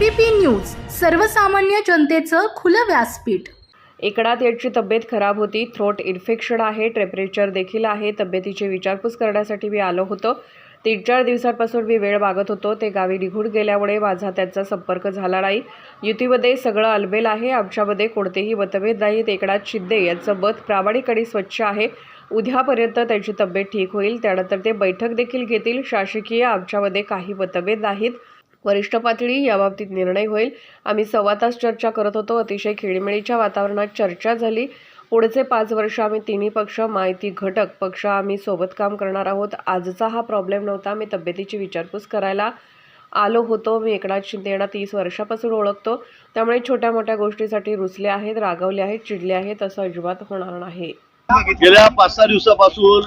ABP news सर्वसामान्य जनतेचं खुलं व्यासपीठ. एकनाथ यांची तब्येत खराब होती. थ्रोट इन्फेक्शन आहे टेम्परेचर देखील आहे. तब्येतीची विचारपूस करण्यासाठी मी आलो होतो. तीन चार दिवसांपासून मी वेळ मागत होतो. ते गावी निघून गेल्यामुळे माझा त्यांचा संपर्क झाला नाही. युतीमध्ये सगळं अलबेल आहे. आमच्यामध्ये कोणतेही मतभेद नाहीत. एकनाथ शिंदे यांचं मत प्रामाणिक आणि स्वच्छ आहे. उद्यापर्यंत त्यांची तब्येत ठीक होईल. त्यानंतर ते बैठक देखील घेतील. शासकीय आमच्यामध्ये काही मतभेद नाहीत. वरिष्ठ पातळी याबाबतीत निर्णय होईल. आम्ही सव्वा तास चर्चा करत होतो. अतिशय खेळीमेळीच्या वातावरणात चर्चा झाली. पुढचे पाच वर्ष आम्ही तिन्ही पक्ष माहिती घटक पक्ष आम्ही सोबत काम करणार आहोत. आजचा हा प्रॉब्लेम नव्हता. मी तब्येतीची विचारपूस करायला आलो होतो. मी एकनाथ शिंदे यांना तीस वर्षापासून ओळखतो. त्यामुळे छोट्या मोठ्या गोष्टीसाठी रुसले आहेत रागवले आहेत चिडले आहेत असं अजिबात होणार नाही. गेल्या पाच सहा दिवसापासून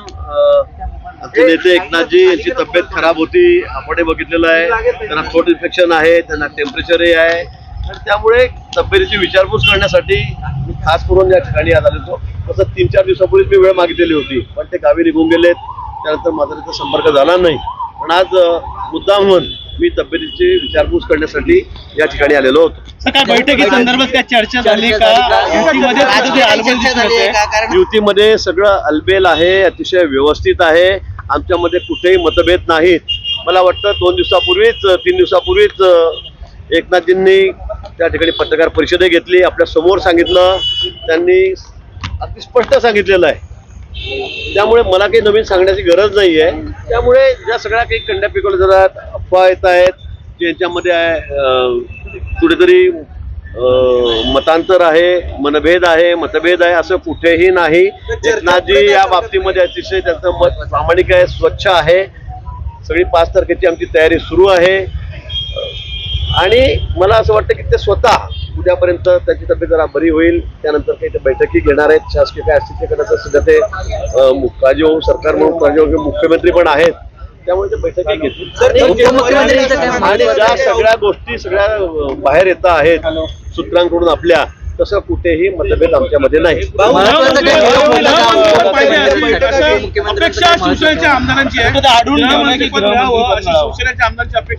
आमचे नेते एकनाथजी यांची तब्येत खराब होती आपण बघितलेलं आहे. त्यांना थ्रोट इन्फेक्शन आहे त्यांना टेम्परेचरही आहे. आणि त्यामुळे तब्येतीची विचारपूस करण्यासाठी मी खास करून या ठिकाणी आज आलो होतो. तसं तीन चार दिवसापूर्वीच मी वेळ मागितलेली होती. पण ते गावी निघून गेलेत. त्यानंतर माझा त्याचा संपर्क झाला नाही. पण आज मुद्दाम म्हणून मी तब्येतीची विचारपूस करण्यासाठी या ठिकाणी आलेलो होतो. सकाळ बैठकी संदर्भात काय चर्चा झाली का? युतीमध्ये कुठेतरी आलबेल दिसून येते. कारण युतीमध्ये सगळं अलबेल आहे अतिशय व्यवस्थित आहे. आमच्यामध्ये कुठेही मतभेद नाहीत. मला वाटतं दोन दिवसापूर्वीच तीन दिवसापूर्वीच एकनाथजींनी त्या ठिकाणी पत्रकार परिषदही घेतली आपल्यासमोर सांगितलं त्यांनी अगदी स्पष्ट सांगितलेलं आहे. त्यामुळे मला काही नवीन सांगण्याची गरज नाही आहे त्यामुळे ज्या सगळ्या काही कंड्या पिकवल्या जातात अफवा येत आहेत ज्यांच्यामध्ये आहे, कुठेतरी मतांतर आहे मनभेद आहे मतभेद आहे असं कुठेही नाही. एकनाथजी या बाबतीमध्ये अतिशय त्यांचं मत प्रामाणिक आहे स्वच्छ आहे. सगळी पाच तारखेची आमची तयारी सुरू आहे. आणि मला असं वाटतं की ते स्वतः उद्यापर्यंत त्यांची तब्येत जरा बरी होईल. त्यानंतर काही ते बैठकी घेणार आहेत. शासकीय काय असतील ते करण्याचं सध्या ते अं, मु- काळजी होऊन सरकार म्हणून काळजी मुख्यमंत्री पण आहेत. त्यामुळे ते बैठकी घेतील. आणि- ज्या सगळ्या गोष्टी सगळ्या बाहेर येत आहेत सूत्रांकडून आपल्या तसं कुठेही मतभेद आमच्यामध्ये नाही.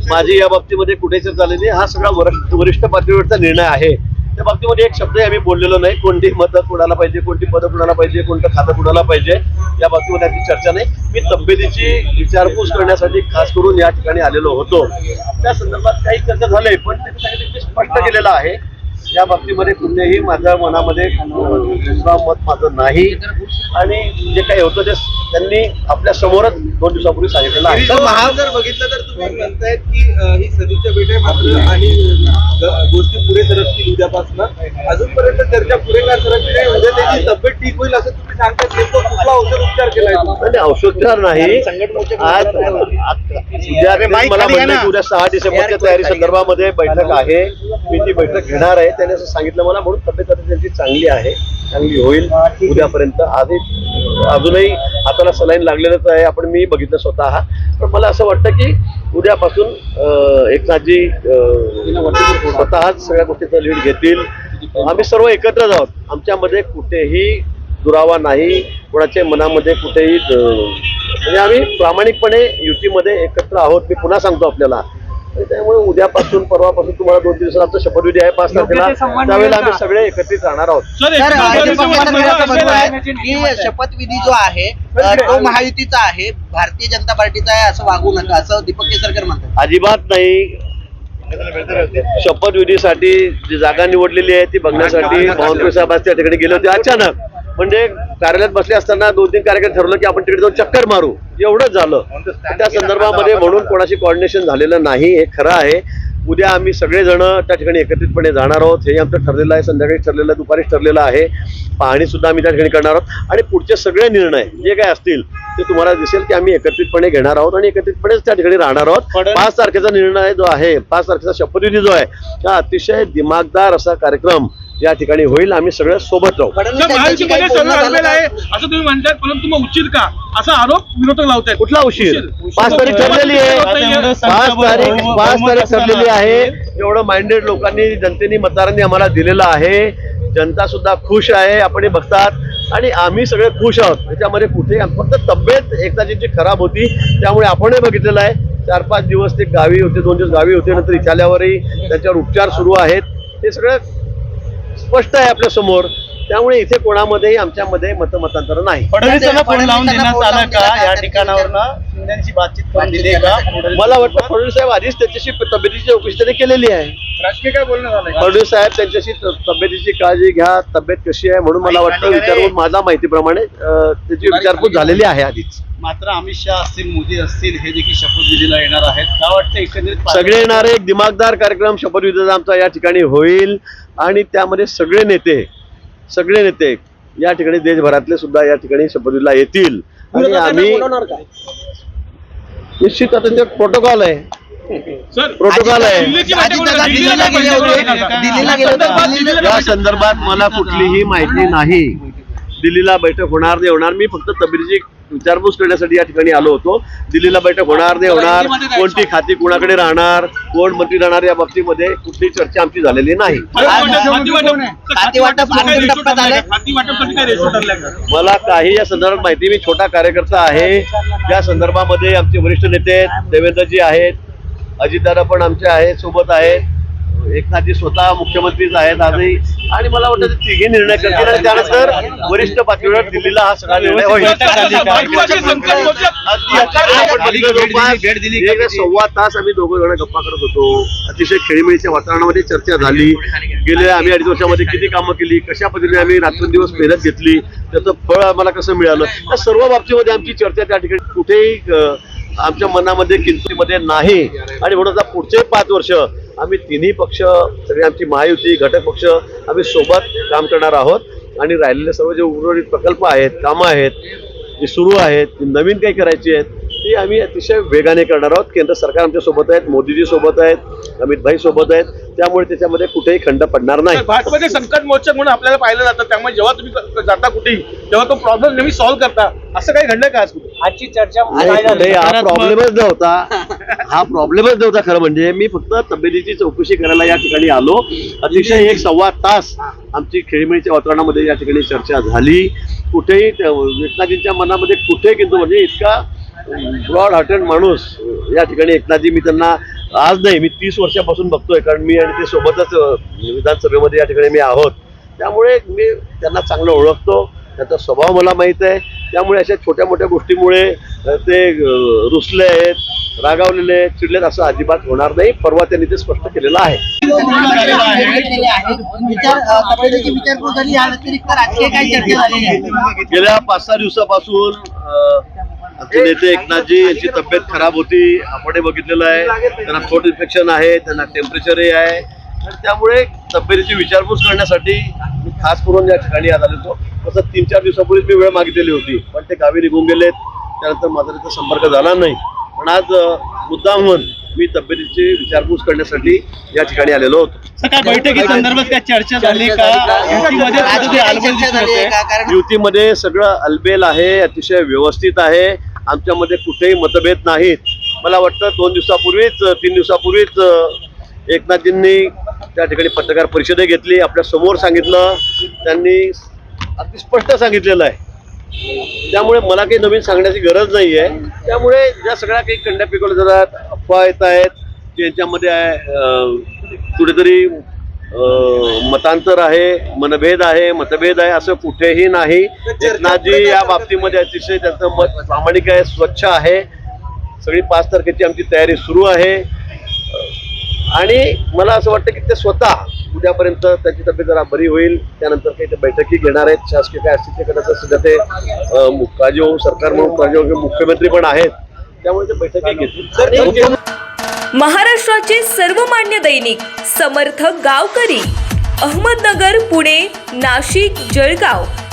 माझी या बाबतीमध्ये कुठे चर्चा झाली नाही. हा सगळा वरिष्ठ वरिष्ठ पातळीवरचा निर्णय आहे. त्या बाबतीमध्ये एक शब्दही आम्ही बोललेलो नाही. कोणती मतं कुणाला पाहिजे कोणती पदं कुणाला पाहिजे कोणतं खातं कुणाला पाहिजे या बाबतीमध्ये आमची चर्चा नाही. मी तब्येतीची विचारपूस करण्यासाठी खास करून या ठिकाणी आलेलो होतो. त्या संदर्भात काही चर्चा झाली पण त्यांनी सांगितलं की स्पष्ट केलेलं आहे. या बाबतीमध्ये कुठेही माझ्या मनामध्ये दुसरा मत माझं नाही. आणि जे काही होतं ते त्यांनी आपल्या समोरच दोन दिवसापूर्वी सांगितलेलं आहे. तर महा जर बघितलं तर तुम्ही म्हणतायत की ही सदिच्छा भेट आहे मात्र आणि गोष्टी पुढे सरकतील उद्यापासून. अजूनपर्यंत चर्चा पुढे काय सरकली नाही उद्या त्याची तब्येत ठीक होईल असं तुम्ही सांगताय नेमकं कुठला औषध उपचार केलाय नाही औषधोपचार नाही आज उद्या सहा डिसेंबरच्या तयारी संदर्भामध्ये बैठक आहे. मी ती बैठक घेणार आहे. त्याने असं सांगितलं मला. म्हणून तब्येत आता त्यांची चांगली आहे. चांगली होईल. उद्यापर्यंत. आधी अजूनही हाताला सलाईन लागलेलंच आहे. आपण मी बघितलं स्वतः. पण मला असं वाटतं की उद्यापासून एकनाथजी स्वतःच सगळ्या गोष्टीचा लीड घेतील. आम्ही सर्व एकत्रच आहोत आमच्यामध्ये कुठेही दुरावा नाही कोणाच्या मनामध्ये कुठेही म्हणजे आम्ही प्रामाणिकपणे युतीमध्ये एकत्र आहोत मी पुन्हा सांगतो आपल्याला. त्यामुळे उद्यापासून परवापासून तुम्हाला दोन दिवसात आमचा शपथविधी आहे पाच तारखेला. त्यावेळेला आम्ही सगळे एकत्रित राहणार आहोत. की शपथविधी जो आहे तो महायुतीचा आहे भारतीय जनता पार्टीचा आहे असं वागू नका असं दीपक केसरकर म्हणतात. अजिबात नाही. शपथविधीसाठी जी जागा निवडलेली आहे ती बघण्यासाठी बावनकुळे साहेब आज त्या ठिकाणी गेले होते. अचानक म्हणजे कार्यालयात बसले असताना दोन तीन कार्यक्रम ठरवलं की आपण तिकडे जाऊन चक्कर मारू. एवढंच झालं. त्या संदर्भामध्ये म्हणून कोणाशी कॉर्डिनेशन झालेलं नाही. हे खरं आहे. उद्या आम्ही सगळेजण त्या ठिकाणी एकत्रितपणे जाणार आहोत. हे आमचं ठरलेलं आहे. संध्याकाळी ठरलेलं आहे दुपारीच ठरलेलं आहे. पाहणी सुद्धा आम्ही त्या ठिकाणी करणार आहोत. आणि पुढचे सगळे निर्णय जे काय असतील ते तुम्हाला दिसेल की आम्ही एकत्रितपणे घेणार आहोत आणि एकत्रितपणेच त्या ठिकाणी राहणार आहोत. पाच तारखेचा निर्णय जो आहे पाच तारखेचा शपथविधी जो आहे हा अतिशय दिमागदार असा कार्यक्रम या ठिकाणी होईल. आम्ही सगळे सोबत राहू? असं तुम्ही म्हणताय परंतु मग उचित का? असा आरोप विरोधक लावतायत. कुठला उशीर? पाच तारीख ठरलेली आहे. पाच तारीख पाच तारीख ठरलेली आहे. एवढं माइंडेड लोकांनी जनतेने मतदारांनी आम्हाला दिलेलं आहे. जनता सुद्धा खुश आहे. आपण हे बघतात. आणि आम्ही सगळे खुश आहोत. त्याच्यामध्ये कुठे फक्त तब्येत एकदाची खराब होती त्यामुळे आपणही बघितलेलं आहे. चार पाच दिवस ते गावी होते दोन दिवस गावी होते. नंतर इथे आल्यावरही त्यांच्यावर उपचार सुरू आहेत. हे सगळं स्पष्ट आहे आपल्यासमोर. त्यामुळे इथे कोणामध्येही आमच्यामध्ये मतमतांतर नाही. फडणवीसांना फोन लावून फडणवीसांना देण्यात फोन आला लावून का देण्यात या आला. ठिकाणावरनं शिंदेची बातचीत करून दिली आहे का? मला वाटतं फडणवीस साहेब आधीच त्यांच्याशी तब्येतीची चौकशी त्यांनी केलेली आहे. राजकीय काय बोलणं झालंय फडणवीस साहेब त्यांच्याशी तब्येतीची काळजी घ्या तब्येत कशी आहे म्हणून मला वाटतं विचारून माझ्या माहितीप्रमाणे त्याची विचारपूस झालेली आहे आधीच. मात्र अमित शहा असतील मोदी असतील हे देखील शपथविधीला येणार आहेत. का वाटतं एकंदरीत सगळे येणारे एक दिमागदार कार्यक्रम शपथविधीचा आमचा या ठिकाणी होईल. आणि त्यामध्ये सगळे नेते सगळे नेते या ठिकाणी देशभरातले सुद्धा या ठिकाणी शपथविधीला येतील. आणि आम्ही निश्चित आता ते प्रोटोकॉल आहे. प्रोटोकॉल आहे. या संदर्भात मला कुठलीही माहिती नाही. दिल्लीला बैठक होणार नाही होणार. मी फक्त तब्येतीची विचारपूस करण्यासाठी या ठिकाणी आलो होतो. दिल्लीला बैठक होणार नाही होणार. कोणती खाती कुणाकडे राहणार? कोण मंत्री राहणार या बाबतीमध्ये कुठलीही चर्चा आमची झालेली नाही. मला काही या संदर्भात माहिती मी छोटा कार्यकर्ता आहे. या संदर्भामध्ये आमचे वरिष्ठ नेते आहेत, देवेंद्रजी आहेत अजितदादा पण आमचे आहेत सोबत आहेत. एकनाथजी स्वतः मुख्यमंत्रीच आहेत आजही. आणि मला वाटतं ते तिघे निर्णय करतील. आणि त्यानंतर वरिष्ठ पातळीवर दिल्लीला हा सगळा निर्णय होईल. सव्वा तास आम्ही दोघं जण गप्पा करत होतो. अतिशय खेळीमेळीच्या वातावरणामध्ये चर्चा झाली. गेल्या आम्ही अडीच वर्षामध्ये किती कामं केली कशा पद्धतीने आम्ही रात्रंदिवस मेहनत घेतली त्याचं फळ आम्हाला कसं मिळालं त्या सर्व बाबतीमध्ये आमची चर्चा त्या ठिकाणी कुठेही आमच्या मनामध्ये किंमतीमध्ये नाही. आणि म्हणून आता पुढचे पाच वर्ष आम्ही तिन्ही पक्ष सगळे आमची महायुती घटक पक्ष आम्ही सोबत काम करणार आहोत. आणि राहिलेले सर्व जे उर्वरित प्रकल्प आहेत कामं आहेत जी सुरू आहेत ती नवीन काही करायची आहेत ती आम्ही अतिशय वेगाने करणार आहोत. केंद्र सरकार आमच्यासोबत आहेत मोदीजी सोबत आहेत अमित भाई सोबत आहेत. त्यामुळे त्याच्यामध्ये कुठेही खंड पडणार नाही. भाजपचे संकट मोचक म्हणून आपल्याला पाहिलं जातं. त्यामुळे जेव्हा तुम्ही जाता कुठेही तेव्हा तो प्रॉब्लेम नेहमी सॉल्व्ह करता. असं काही घडलं का आज आजची चर्चा नाही, हा प्रॉब्लेमच नव्हता. हा प्रॉब्लेमच नव्हता खरं म्हणजे. मी फक्त तब्येतीची चौकशी करायला या ठिकाणी आलो. अतिशय एक सव्वा तास आमची खेळीमेळीच्या वातावरणामध्ये या ठिकाणी चर्चा झाली. कुठेही त्या एकनाथजींच्या मनामध्ये कुठे किंतु म्हणजे इतका ब्रॉड हार्टेड माणूस या ठिकाणी एकनाथजी. मी त्यांना आज नाही मी तीस वर्षापासून बघतोय. कारण मी आणि ते सोबतच अं, विधानसभेमध्ये या ठिकाणी मी आहोत. त्यामुळे मी त्यांना चांगलं ओळखतो. त्यांचा स्वभाव मला माहीत आहे. त्यामुळे अशा छोट्या मोठ्या गोष्टीमुळे ते रुसले आहेत रागावलेले आहेत, चिडलेत असं अजिबात होणार नाही. परवा त्यांनी ते स्पष्ट केलेलं आहे. गेल्या पाच सहा दिवसापासून आमचे नेते एकनाथजी यांची तब्येत खराब होती. आपणही बघितलेलं आहे. त्यांना थ्रोट इन्फेक्शन आहे त्यांना टेम्परेचरही आहे. त्यामुळे तब्येतीची विचारपूस करण्यासाठी खास करून या ठिकाणी आज आलो तसं तीन चार दिवसापूर्वीच मी वेळ मागितलेली होती. पण ते गावी निघून गेलेत. त्यानंतर माझा तिथं संपर्क झाला नाही. पण आज अं, मुद्दामहून मी तब्येतीची विचारपूस करण्यासाठी या ठिकाणी आलेलो होतो. सकाळ बैठकी संदर्भात काय चर्चा झाली का? युतीमध्ये सगळं अलबेल आहे अतिशय व्यवस्थित आहे. आमच्यामध्ये कुठेही मतभेद नाहीत. मला वाटतं दोन दिवसापूर्वीच तीन दिवसापूर्वीच एकनाथजींनी त्या ठिकाणी पत्रकार परिषदही घेतली आपल्यासमोर सांगितलं. त्यांनी अगदी स्पष्ट सांगितलेलं आहे. त्यामुळे मला काही नवीन सांगण्याची गरज नाही आहे त्यामुळे ज्या सगळ्या काही कंड्या पिकवल्या जातात अफवा येत आहेत की आहे, कुठेतरी मतांतर आहे मनभेद आहे मतभेद आहे असं कुठेही नाही. एकनाथजी या बाबतीमध्ये अतिशय त्यांचं मत प्रामाणिक आहे स्वच्छ आहे. सगळी पाच तारखेची आमची तयारी सुरू आहे. आणि मला असं वाटतं की ते स्वतः उद्यापर्यंत त्याची तब्येत जरा बरी होईल. त्यानंतर काही ते बैठकी घेणार आहेत. शासकीय काय असतील ते कदाचित सध्या ते काळजीवाहू सरकार म्हणून काळजीवाहू मुख्यमंत्री पण आहेत. त्यामुळे ते बैठकी घेतील. महाराष्ट्राचे सर्वमान्य दैनिक समर्थ गावकरी अहमदनगर पुणे नाशिक जळगाव.